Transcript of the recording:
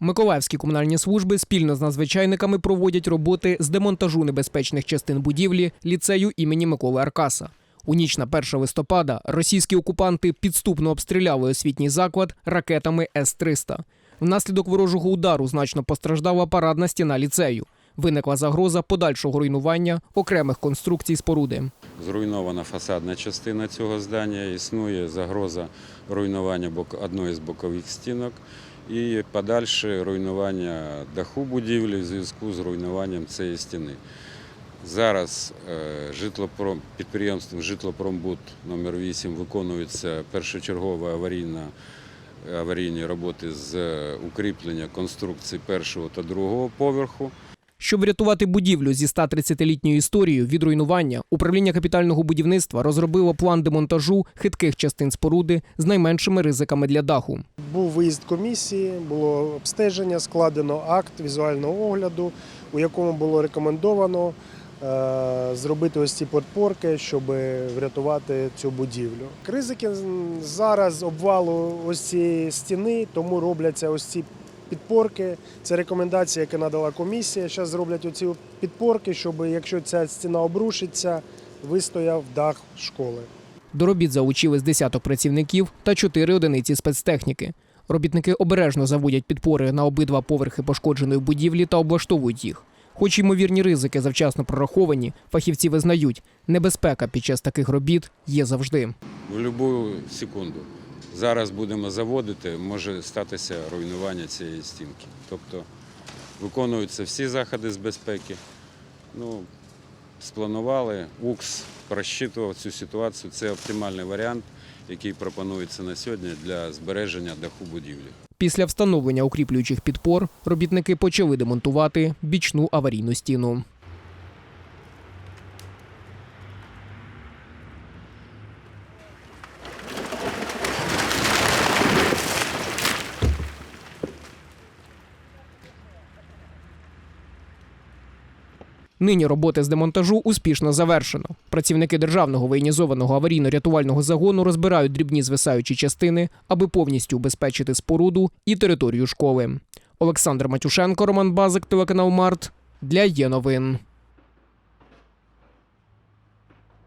Миколаївські комунальні служби спільно з надзвичайниками проводять роботи з демонтажу небезпечних частин будівлі ліцею імені Миколи Аркаса. У ніч на 1 листопада російські окупанти підступно обстріляли освітній заклад ракетами С-300. Внаслідок ворожого удару значно постраждала парадна стіна ліцею. Виникла загроза подальшого руйнування окремих конструкцій споруди. Зруйнована фасадна частина цього здання, існує загроза руйнування одної з бокових стінок і подальше руйнування даху будівлі в зв'язку з руйнуванням цієї стіни. Зараз е, житлопром, підприємством Житлопромбуд номер 8 виконується першочергова аварійна аварійні роботи з е, укріплення конструкцій першого та другого поверху. Щоб врятувати будівлю зі 130-літньою історією від руйнування, управління капітального будівництва розробило план демонтажу хитких частин споруди з найменшими ризиками для даху. Був виїзд комісії, було обстеження, складено акт візуального огляду, у якому було рекомендовано е, зробити ось ці подпорки, щоб врятувати цю будівлю. Ризики зараз обвалу ось цієї стіни, тому робляться ось ці підпорки. Це рекомендація, яка надала комісія. Зараз зроблять оці підпорки, щоб якщо ця стіна обрушиться, вистояв дах школи. До робіт залучили з десяток працівників та чотири одиниці спецтехніки. Робітники обережно заводять підпори на обидва поверхи пошкодженої будівлі та облаштовують їх. Хоч ймовірні ризики завчасно прораховані, фахівці визнають, небезпека під час таких робіт є завжди. В будь-яку секунду. Зараз будемо заводити, може статися руйнування цієї стінки. Тобто виконуються всі заходи з безпеки. Ну, спланували, УКС просчитував цю ситуацію. Це оптимальний варіант, який пропонується на сьогодні для збереження даху будівлі. Після встановлення укріплюючих підпор робітники почали демонтувати бічну аварійну стіну. Нині роботи з демонтажу успішно завершено. Працівники державного воєнізованого аварійно-рятувального загону розбирають дрібні звисаючі частини, аби повністю убезпечити споруду і територію школи. Олександр Матюшенко, Роман Базик, телеканал Март для є новин.